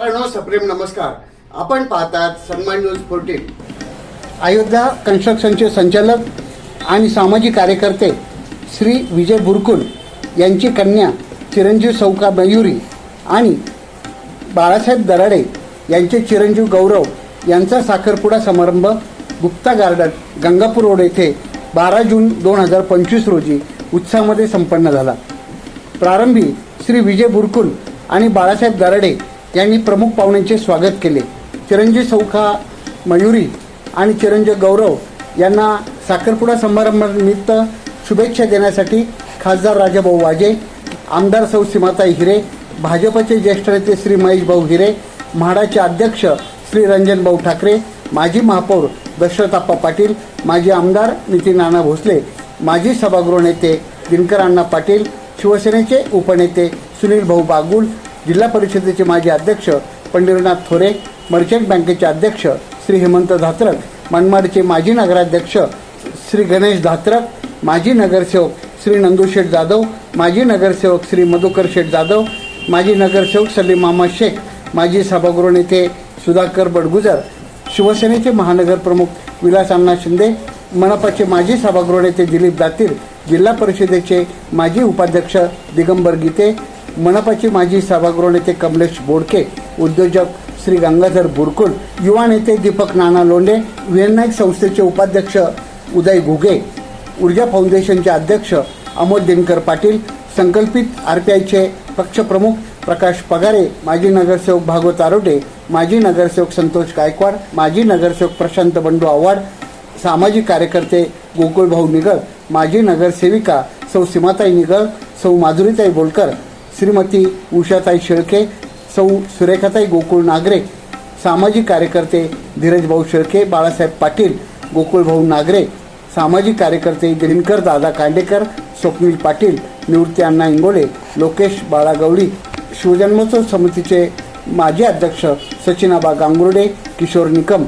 मित्रांनो सप्रेम नमस्कार. आपण पाहतात सन्मान न्यूज फोर्टीन अयोध्या कन्स्ट्रक्शनचे संचालक आणि सामाजिक कार्यकर्ते श्री विजय बुरकुल यांची कन्या चिरंजीव सौका मयुरी आणि बाळासाहेब दराडे यांचे चिरंजीव गौरव यांचा साखरपुडा समारंभ गुप्ता गार्डन गंगापूर रोड येथे बारा जून दोन हजार पंचवीस रोजी उत्साहामध्ये संपन्न झाला. प्रारंभी श्री विजय बुरकुल आणि बाळासाहेब दराडे यांनी प्रमुख पाहुण्यांचे स्वागत केले. चिरंजीव सौखा मयुरी आणि चिरंजीव गौरव यांना साखरपुडा समारंभानिमित्त शुभेच्छा देण्यासाठी खासदार राजाभाऊ वाजे आमदार सौ सीमाताई हिरे भाजपचे ज्येष्ठ नेते श्री महेश भाऊ हिरे म्हाडाचे अध्यक्ष श्री रंजनभाऊ ठाकरे माजी महापौर दशरथाप्पा पाटील माजी आमदार नितीन नाना भोसले माजी सभागृह नेते दिनकर अण्णा पाटील शिवसेनेचे उपनेते सुनील भाऊ बागुल जिल्हा परिषदेचे माजी अध्यक्ष पंढरीनाथ थोरे मर्चंट बँकेचे अध्यक्ष श्री हेमंत धात्रक मनमाडचे माजी नगराध्यक्ष श्री गणेश धात्रक माजी नगरसेवक श्री नंदूशेठ जाधव माजी नगरसेवक श्री मधुकर शेठ जाधव माजी नगरसेवक सलीम मामा शेख माजी सभागृह नेते सुधाकर बडगुजर शिवसेनेचे महानगर प्रमुख विलास अण्णा शिंदे मनपाचे माजी सभागृह नेते दिलीप दातीर जिल्हा परिषदेचे माजी उपाध्यक्ष दिगंबर गीते मनपाचे माजी सभागृह नेते कमलेश बोडके उद्योजक श्री गंगाधर बुरकुल युवा नेते दीपक नाना लोंढे विनायक संस्थेचे उपाध्यक्ष उदय घुगे ऊर्जा फाउंडेशनचे अध्यक्ष अमोल दिनकर पाटील संकल्पित आरपीआयचे पक्षप्रमुख प्रकाश पगारे माजी नगरसेवक भागवत आरोटे माजी नगरसेवक संतोष गायकवाड माजी नगरसेवक प्रशांत बंडू आव्हाड सामाजिक कार्यकर्ते गोकुळभाऊ निगळ माजी नगरसेविका सौ सीमाताई निगळ सौ माधुरीताई बोलकर श्रीमती उषाताई शेळके सौ सुरेखाताई गोकुळ नागरे सामाजिक कार्यकर्ते धीरजभाऊ शेळके बाळासाहेब पाटील गोकुळभाऊ नागरे सामाजिक कार्यकर्ते दिनकर दादा कांडेकर स्वप्नील पाटील निवृत्ती अण्णा इंगोले लोकेश बाळा गवळी शिवजन्मोत्सव समितीचे माजी अध्यक्ष सचिनाबा गांगुर्डे किशोर निकम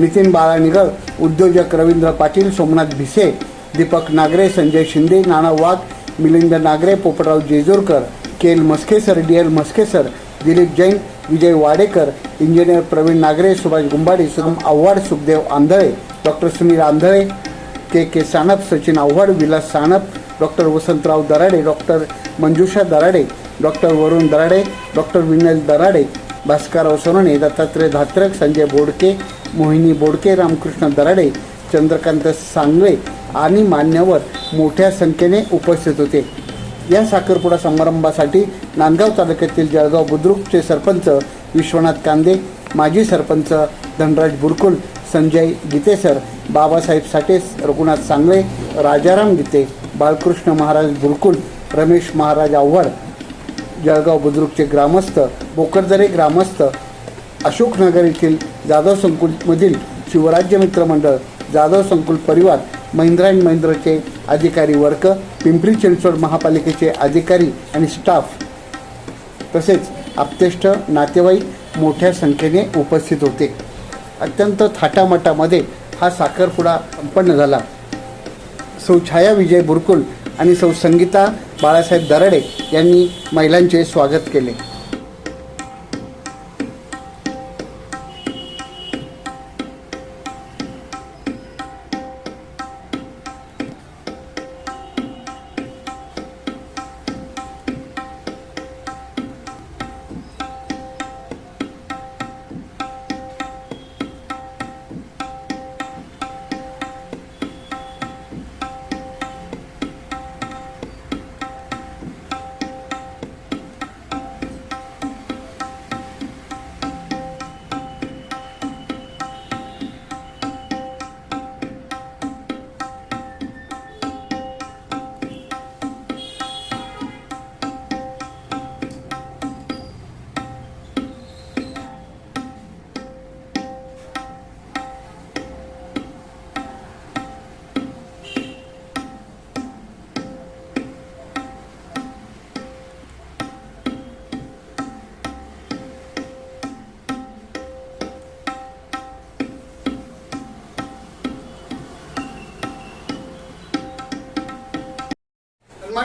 नितीन बाळा निगळ उद्योजक Ravindra Patil Somnath Bhise Deepak Nagare Sanjay Shinde Nana Wagh Milind Nagre Popatrao Jejurkar K L Maske sir D L Maske sir Dilip Jain Vijay Wadekar engineer Pravin Nagre Subhash Gumbade Sugam Awhad Sukhdev Andhale doctor Sunil Andhale K K Sanap Sachin Awhad Vilas Sanap doctor Vasantrao Darade doctor Manjusha Darade doctor Varun Darade doctor Vinal Darade Bhaskarrao Sonane Dattatray Dhatrak Sanjay Bodke Mohini Bodke Ramkrishna Darade Chandrakant Sangale आणि मान्यवर मोठ्या संख्येने उपस्थित होते. या साखरपुडा समारंभासाठी नांदगाव तालुक्यातील जळगाव बुद्रुकचे सरपंच विश्वनाथ कांदे माजी सरपंच धनराज बुरकुल संजय गीतेसर बाबासाहेब साठे रघुनाथ सांगळे राजाराम गीते बाळकृष्ण महाराज बुरकुल रमेश महाराज आव्हाड जळगाव बुद्रुकचे ग्रामस्थ बोकरदरे ग्रामस्थ अशोकनगर येथील जाधव संकुलमधील शिवराज्य मित्र मंडळ जाधव संकुल परिवार महिंद्रा अँड महिंद्राचे अधिकारी वर्ग पिंपरी चिंचवड महापालिकेचे अधिकारी आणि स्टाफ तसेच आप्तेष्ट नातेवाईक मोठ्या संख्येने उपस्थित होते. अत्यंत थाटामाटामध्ये हा साखरपुडा संपन्न झाला. सौ छाया विजय बुरकुल आणि सौ संगीता बाळासाहेब दराडे यांनी महिलांचे स्वागत केले.